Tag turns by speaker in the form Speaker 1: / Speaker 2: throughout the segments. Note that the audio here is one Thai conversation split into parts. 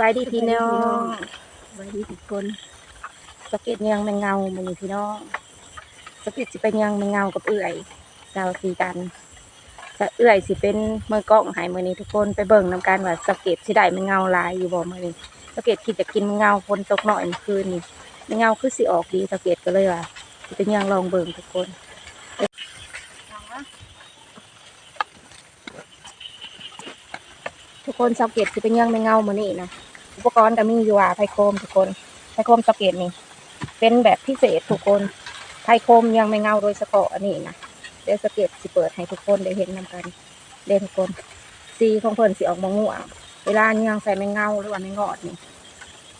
Speaker 1: บายดีพี่น้องสบายดีทุกคนสะเก็ดยังแมงเงามือพี่น้องสะเก็ดสิเป็นยังแมงเงากับเอื่อยเราสีกันจะเอื่อยสิเป็นมือกล้องหายมือนี้ทุกคนไปเบิ่งนำกันว่าสะเก็ดสิได้แมงเงาลายอยู่บ่มือนี้สะเก็ดคิดจะกินแมงเงาฝนตกหน่อยเมื่อคืนนี้แมงเงาคือสิออกดีสะเก็ดก็เลยว่าสิเป็นยังลองเบิ่งทุกคนทุกคนสังเกตสิเป็นยังไม่เงามือนี่นะ ปกรณ์ก็มีอยู่ว่าไพโคมทุกคนไพโคมสเกตนี่ เป็นแบบพิเศษทุกคนไพโคมยังไม่เงาโดยเฉพาะอันนี้นะเดี๋ยวสเกตสิเปิดให้ทุกคนได้เห็นนำกันเด่นทุกคนสีของเพิ่นสิออกมาง่วงเวลายังใส่ไม่เงาหรือว่าไม่งอดนี่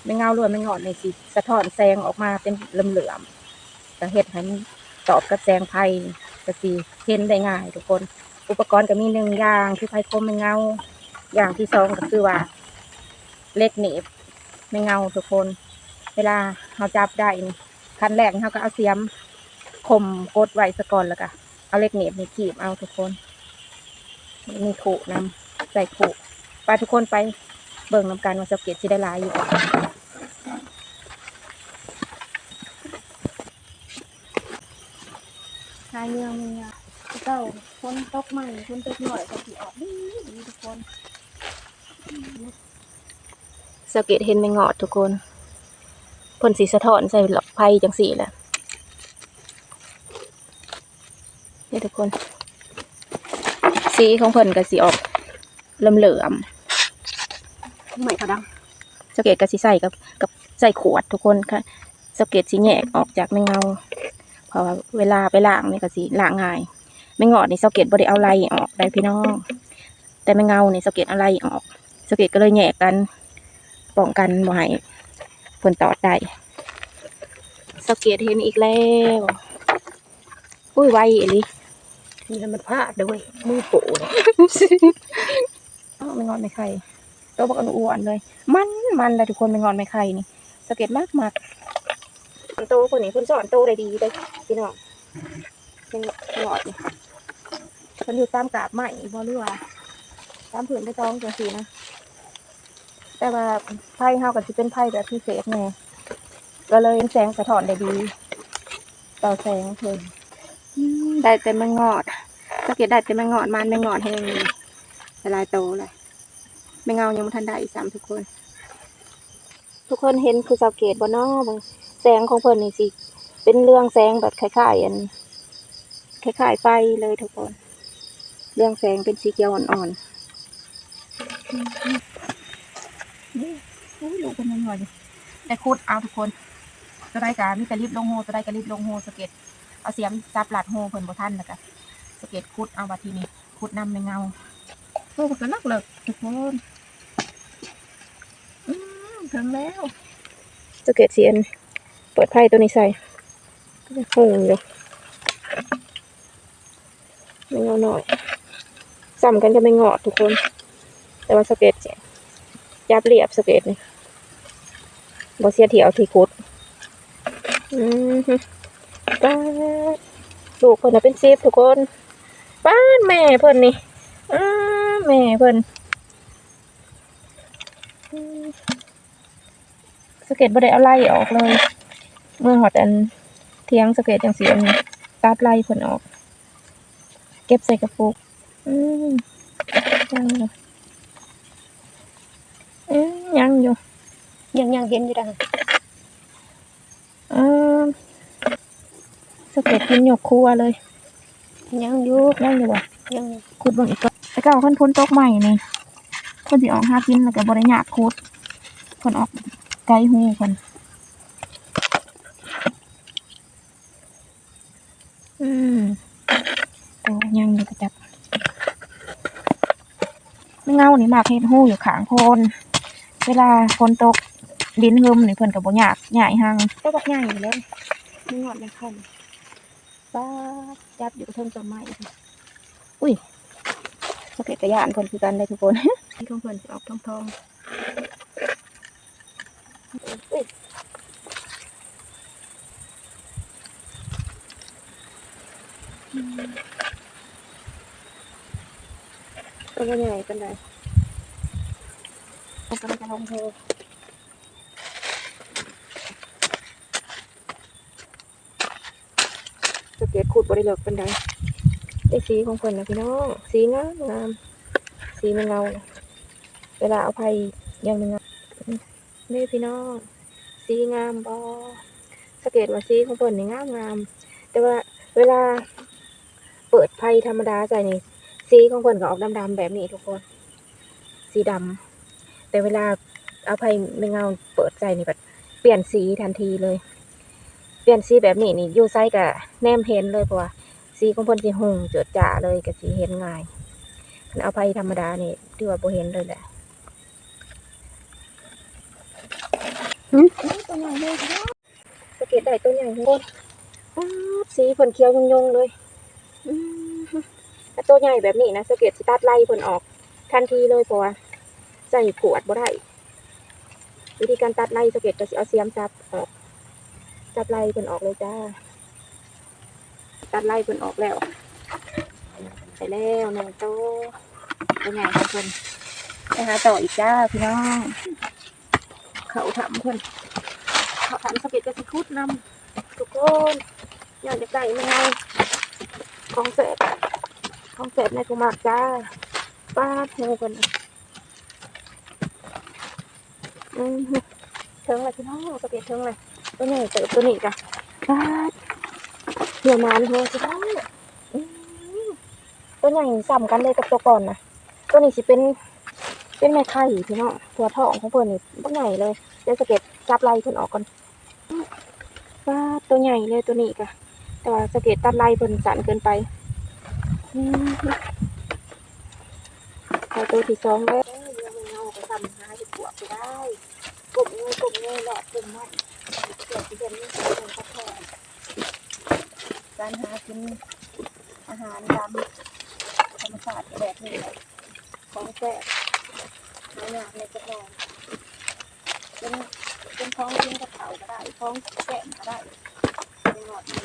Speaker 1: ไม่เงาหรือว่าไม่งอดนี่สิสะท้อนแสงออกมาเป็นเหลื่อมๆจะเห็ดให้มันตอบกับแสงไฟก็สิเห็นได้ง่ายทุกคน อุปกรณ์ก็มีหนึ่งอย่างคือไพโคมไม่เงา อย่างที่สองก็คือว่า เล็กหนีบไม่เงาทุกคน เวลาเราจับได้นี่ขั้นแรกเราก็เอาเสียมคมกดไว้สก่อนแล้วก็เอาเล็กหนีบนี่ขีบเอาทุกคนมีขู่นำใส่ขู่ไปทุกคนไปเบิ่งนำกันว่าสะเก็ตที่ได้ลายอยู่บ่ชายเมืองมีอะเจ้าคนตกใหม่คนตกหน่อยก็สิออกดีทุกคน สเก็ตเห็นไม่งอดทุกคนเพ่นสีสะท้อนใส่หลอกไพ่จังสีแหละนี่ทุกคน สีของเพิ่นก็สีออกเหลื่อม
Speaker 2: ใหม่เขาดัง
Speaker 1: ๆสเก็ตก็สีใส่กับกับใส่ขวดทุกคนค่ะสเก็ตสีแยกออกจากไม่เงาเพราะว่าเวลาไปล้างนี่ก็สิล้างง่าย ไม่งอดนี่สเก็ตบ่ได้เอาไล่ออกได้พี่น้อง แต่ไม่เงานี่สเก็ตเอาไล่ออกสเก็ตก็เลยแยกกัน ป้องกันบ่ให้เพิ่นตอดได้สเก็ตเห็นอีกแล้วอุ้ยไวอีหลิ
Speaker 2: นี่แล้วมันพลาดด้วยมือโปูเนี่ย
Speaker 1: อ้าวไม่งอนไม่ไข่ตัวบักอ้วนๆเลย มันมันเลยทุกคนไม่งอนไม่ไข่นี่สเก็ตมากมากโตคนนี้เพิ่นสอนโตได้ดีเลยพี่น้องไม่งอดนี่เพิ่นอยู่ตามกาบไม้บ่รู้ว่าตามผืนไปตองจังซี่นะ แต่ว่าไพ่เฮาก็สิเป็นไพ่แบบพิเศษแน่ก็เลยแสงสะท้อนได้ดี ต่อแสงเพิ่นอืมได้แต่ไม่งอดสเก็ตได้แต่ไม่งอดมันไม่งอดแห้งนี่ละลายโตเลยไม่เงายังไม่ทันได้อีกสามทุกคน ทุกคนเห็นคือสังเกตบ่เนอเบิ่งแสงของเพิ่นนี่สิเป็นเรื่องแสงแบบคล้ายๆอันคล้ายๆไฟเลยทุกคน เรื่องแสงเป็นสีเขียวอ่อนๆ นี่อุ้ยลูกเป็นยังไงได้คูดเอาทุกคนจะได้กะมีแต่รีบลงโฮจะได้กระรีบลงโฮสเก็ตเอาเสียมจับหลัดโฮเพิ่นบ่ทันแล้วก็สเก็ตคูดเอาบัดทีนี้คูดนำไม่เงาโอ้ก็นักเลยทุกคนอืมถึงแล้วจะเกตเสียนเปิดไพ่ตัวนี้ใส่ก็จะคงอยู่ไม่งอหน่อยซ้ำกันจะไม่เงอดทุกคน แต่ว่าสเก็ตเนี่ย ยับเรียบสเก็ตนี่บอเสียเที่เอที่คุดอืมฮึป้าดลูกเพิ่นน่ะเป็นซีฟทุกคนป้านแม่เพิ่นนี่อ้าแม่เพิ่นสเก็ตบ่ได้เอาไล่ออกเลย เมื่อหอดอันเทียงสเก็ตจังสีอันตัดไล่เพิ่นออก เก็บใส่กระปุก อืม ยังอยู่อืมยังอยู่
Speaker 2: ยังยังเห็นอยู่ดัง
Speaker 1: อ่าสเก็ตกินหยกครัวเลย
Speaker 2: ยังอยู่
Speaker 1: ยังอยู่บ่
Speaker 2: ยัง
Speaker 1: ขุดเบิ่งอีกก่อนแต่เก่าเพิ่นพ้นตกใหม่นี่เพิ่นสิออกหากินแล้วก็บ่ได้ยากขุดเพิ่นออกไกลหูเพิ่นอืมโอ้ยังอยู่กระจับไม่เงานี่มากเฮ็ดหูอยู่ข้างโพน เวลาฝนตกดินหึมนี่เพิ่นก็บ่ยากใหญ่หังก็บักใหญ่อยู่เลยไม่งอดไม่ค่อมป้าดจับอยู่เทิงต้นไม้ค่ะอุ้ยสเก็ตกระยานเพิ่นคือกันได้ทุกคนที่ของเพิ่นสิออกทองทองอุ๊ยอืมตัวใหญ่กันได้มัน กำลังจะลงเธอสเก็ตขูดบริเลิกเป็นไดได้สีของเพิ่นนะพี่น้องสีงามงามสีมันเงาเวลาเอาไผ่ยังนเงนี่พี่น้องสีงามบอสเก็ตว่าสีของเพิ่นนี่งามงามแต่ว่าเวลาเปิดไผ่ธรรมดาใจนี่สีของเพิ่นก็ออกดำๆแบบนี้ทุกคน สีดำ แต่เวลาเอาไผ่ไม่เงาเปิดใจนี่แบบเปลี่ยนสีทันทีเลย เปลี่ยนสีแบบนี้นี่อยู่ไซกับแนมเห็นเลยเพราะว่าสีของเพิ่นสิหงเจิดจ่าเลยกับสีเห็นง่ายเอาไผ่ธรรมดานี่ที่ว่าโบเห็นเลยแหละตัวใหญ่เลยสเก็ดได้ตัวใหญ่เลยสีเพิ่นเขียวยงๆเลยตัวใหญ่แบบนี้นะสเก็ดสิตัดไล่เพิ่นออกทันทีเลยเพราะว่า ใส่ขวดบ่ได้วิธีการตัดไล่สะเก็ดก็สิเอาเสียมจับออกจับไล่เพิ่นออกเลยจ้า ตัดไล่เพิ่นออกแล้วไปแล้วหนึ่งตัวตัวใหญ่ของเพิ่นไปหาต่ออีกจ้าพี่น้องเขาทำเพิ่นเขาทำสะเก็ดก็สิคุดนำทุกคนอยากจะได้ไหมไงของเสร็จของเสร็จในกุมากจ้าป้าดเธอคนน่ะอืม เทิงเลยพี่น้องสะเก็ดเทิงเลยตัวใหญ่เติบตัวนี้จ้ะป้าดเดี๋ยวนานเธอพี่น้องตัวใหญ่ซ้ำกันเลยกับตัวก่อนนะตัวนี้สิเป็น เป็นแม่ไข่พี่น้องตัวทองของเพิ่อนนี่ตัวใหญ่เลยเดี๋ยวสะเก็ดจับไล่เพิ่นออกก่อนป้าดตัวใหญ่เลยตัวนี้กะแต่ว่าสะเก็ดตัดไล่เพิ่นสั่นเกินไปไปตัวที่สองแล้วยังไม่เอาไปทำหาที่ปวกได้กลุ่มงูกลุ่มงูแหละกลุ่มมันเกิดที่เดือนนี้เป็นพักผ่อนการหากินอาหารตามธรรมชาติแบบนี้แหละของแซ่บหายากในกระเพาะเป็นเป็นท้องกินกระเผาก็ได้ท้องแกะก็ได้เป็นหลอดมา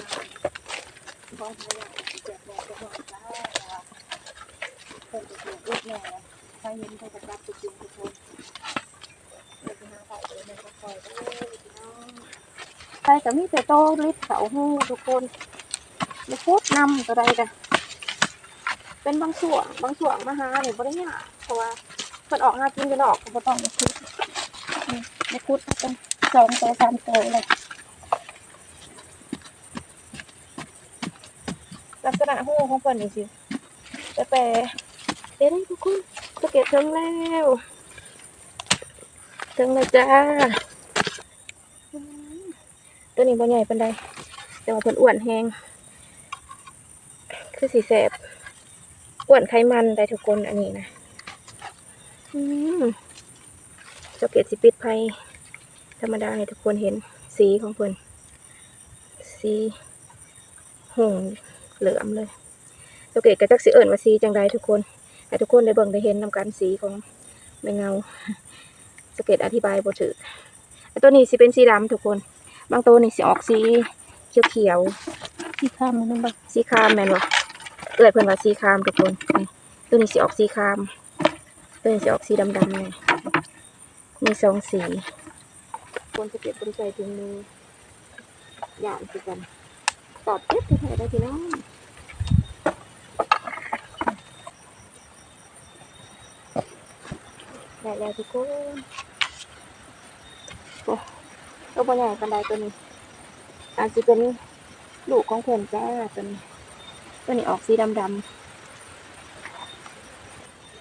Speaker 1: ท้องหายากแจกแจกกระเพาะได้เพิ่นจะถูกลูกแม่ใครเห็นใครจะรับจริงทุกคนเดี๋ยวจะหาไข่เดี๋ยวมันก็ปล่อยได้พี่น้อง ใครก็มีแต่โตลิดเสาหูทุกคนมาพูดนำตัวใดกันเป็นบางส่วนบางส่วนมาหาเนี่ยบ่ได้ยากเพราะว่าเพิ่นออกหากินกันออกก็ต้องมาคุดมาคุดมาเป็นสองตัวสามตัวเลยลักษณะหูของเพิ่นนี่สิแต่แต่เด้ทุกคนสเก็ตถึงแล้วถึงแล้วจ้า ตัวนี้บ่ใหญ่ปานใดแต่ว่าเพิ่นอ้วนแฮงคือสีแสบอ้วนไขมันได้ทุกคนอันนี้นะอืมสเกตสิปิดภัยธรรมดาให้ทุกคนเห็นสีของเพิ่นสีหงเหลือมเลยสเกตก็จักสีเอิญว่าสีจังใดทุกคนให้ทุกคนได้เบิ่งได้เห็นนำกันสีของแมงเงาสเกตอธิบายบ่ถืออตัวนี้สิเป็นสีดำทุกคน บางตัวนี่สิออกสีเขียวเขียว
Speaker 2: ที่ข้ามมันบ่
Speaker 1: ๆสีครามแม่นบ่เอิดเพิ่นว่าสีครามทุกคนนี่ตัวนี้สิออกสีคราม ตัวนี้สิออกสีดำๆนี่มีสองสีคนสเก็ตบริใส่ถุงมืออย่างคือกันตอบเจ็บแท้ๆได้พี่น้องได้แล้วทุกคนโอ้ ตัวบใหญ่ปันไดตัวนี้ อาจจะเป็นลูกของเพื่อนจ้าตัวนี้ ตัวนี้ออกสีดำดำ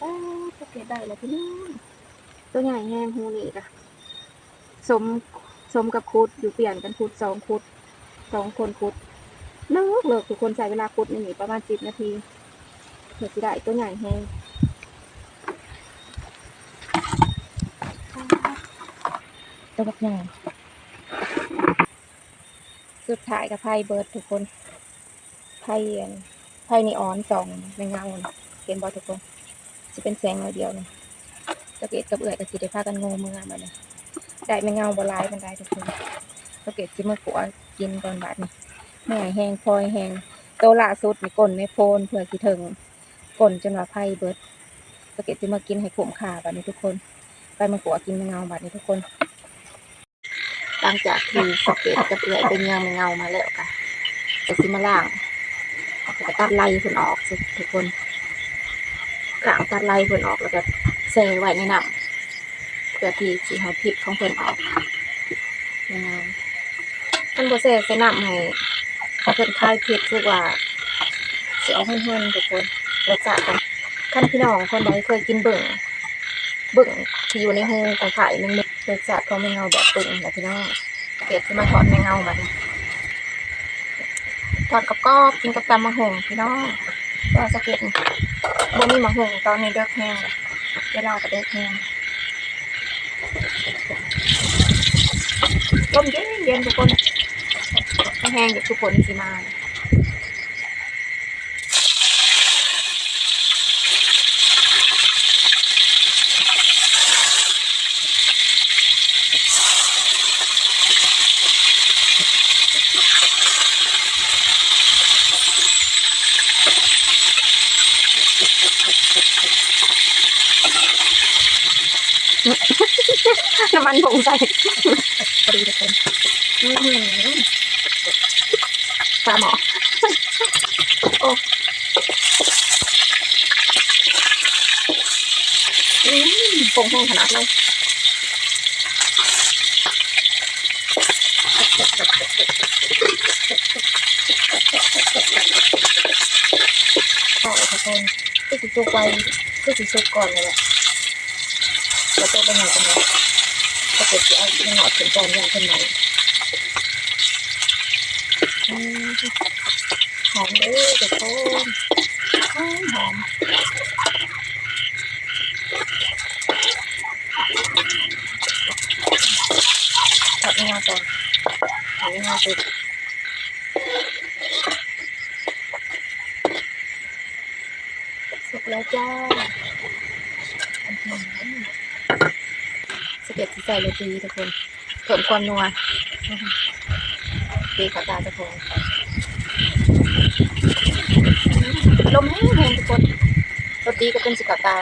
Speaker 1: อ้าวจะเก็บได้แล้วพี่น้องตัวใหญ่แห้งหูนี่ค่ะสมสมกับคุดอยู่เปลี่ยนกันคุดสองคุดสองคนคุดเลิกเลิกทุกคนใช้เวลาคุดนี่ประมาณสิบนาทีเพื่อจะได้ตัวใหญ่แห้งตัวบักใหญ่ สุดท้ายกับไพ่เบิร์ดทุกคนไพ่อันไพ่นีออนสองในเงาน่ะเห็นบอทุกคนจะเป็นแสงหน่อยเดียวนะสะเก็ตกับเอื่อยกับสีได้พากันงงมือมาเลยได้ไม่เงาบลายมันได้ทุกคนสะเก็ตสิมากัวกินก่อนบาดนี่แม่แห้งพลอยแห้งโตล่าสุดนี่ก่นในโฟนเพื่อสิถึงก่นจนว่าไพ่เบิร์ดสะเก็ตสิมากินให้ขมขาแบบนี้ทุกคน ไปมาขัวกินแมงเงาบัดนี้ทุกคน หลังจากที่สเก็ตกับเอื่อยเป็นยางแมงเงามาแล้วค่ะจะสิมาล่างแล้วก็ตัดไล่เพิ่นออกสิทุกคนกลางตัดไล่เพิ่นออกแล้วก็แช่ไว้ในน้ำเพื่อที่สิให้พิษของเพิ่นออกแมงเงท่านบ่แช่ใส่น้ำให้เขาเพิ่นคลายพิษคือว่าเสิเอาเพิ่นๆทุกคนรสชาติกันคันพี่น้องคนใดเคยกินเบิ่งเบิ่งที่อยู่ในหูของไผ่แมงมุม รสชาติของแมงเงาแบบตึงนะพี่น้องเกดจะมาถอดแมงเงาบัดนี้ถอดกับกอกินกับตำมะฮงพี่น้องก็สะเก็ดบ่มีมะฮงตอนนี้เดือกแห้งเวลาก็เดือกแห้งลมเย็นเย็นทุกคนแห้งอยู่ทุกคนสิมา น้ำมันผงใส่พอดีทุกคนอื้อหือปลาหมอโอ้อืมผงแห้งขนาดเลยโอ้ยทุกคนก็สิสุกไว้ก็สิสุกก่อนเลยแหละ แล้วก็ไปหากันเลยก็เก็บที่เอาไปหอดถึงก่อนอย่างคนไหนอืมหอมเลยทุกคนหอมหอมตัดงาก่อนตัดงาสุดสุกแล้วจ้าอื้อหือ สเก็ตที่ใส่โรตีทุกคนเพิ่มความนัวตีขาตาทุกคนลมแห้งๆทุกคนโรตีก็เป็นสกัดตา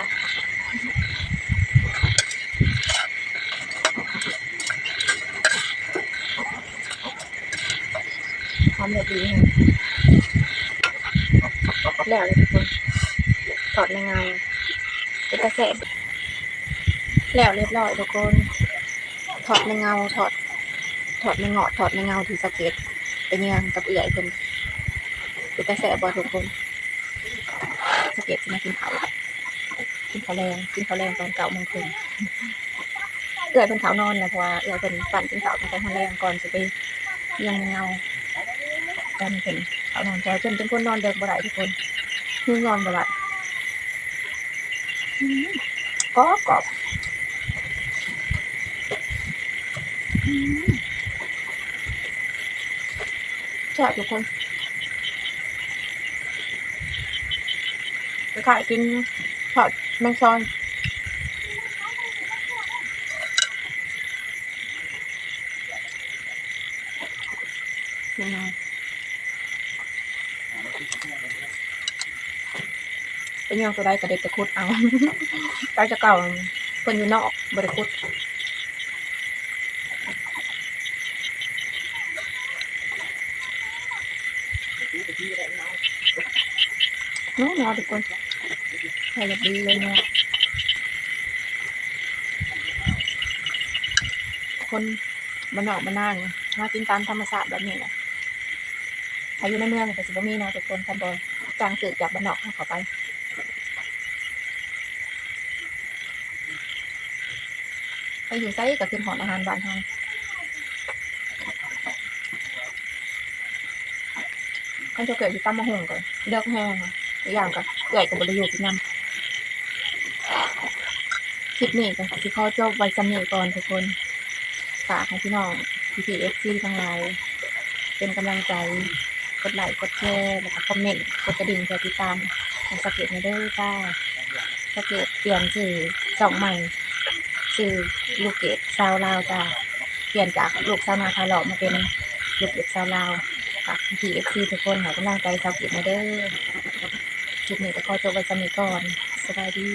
Speaker 1: หอมโรตีฮะแล้วเลยทุกคนถอดในเงาเป็นกระแส แล้วเรียบร้อยทุกคน ถอดในเงาถอด ถอดในเงาะถอดในเงาที่สะเก็ตเป็นยังกับเอื่อยเป็นเป็นกระแสบอทุกคนสะเก็ตจะมากินเขาวกินข้าวแรงกินข้าวแรงตอนเก่าโมงคืนเอื่อยเป็นขาวนอนนะเพราะว่าเอื่อยเป็นปั่นกินข้าวตั้งแต่ข้าวแรงก่อนจะไปยังเงาแต่มันเป็นขาวนอนแต่เพิ่นเป็นคนนอนเด็กบ่ได้ทุกคนคือนอนบ่ได้กรอบกรอบ แซ่บทุกคนไปขายกินทอดแมงซอนยังไงเป็นยังตัวใดก็เด็ดไปคุดเอาไปจะเก่าเพิ่นอยู่นอกบริคุด เนาะเนาะทุกคนใส่แบบดีเลยเนาะคนมันออกมานั่งหากินตามธรรมชาติแบบนี้นะใครอยู่ในเมืองก็สิบมีเนาะทุกคนคันบอจางสืบจากบ้านนอกเข้าไปไปอยู่ไซกับขึ้นหอนอาหารบ้านทางคันจะเกิดอยู่ตามมะฮงก่อนเลิกแห้งอะ อย่างก็เกิดกับบริยุทธ์นำคลิปนี้ก็สิขอจบไว้สำเนีก่อนทุกคนฝากให้พี่น้องพี่พีเอฟซีทั้งหลายเป็นกำลังใจกดไลค์กดแชร์แล้วก็คอมเมนต์กดกระดิ่งเพื่อติดตามทางสเก็ตในเด้อจ้าสเก็ตเปลี่ยนชื่อสองใหม่ชื่อลูกเกดซาวลาวจ้าเปลี่ยนจากลูกซาวนาคาหลอกมาเป็นลูกเกดซาวลาวฝากพี่เอฟซีทุกคนให้กำลังใจสเก็ตในเด้อ คลิปนี้ก็ขอจบไว้สำนี้ก่อน สบายดี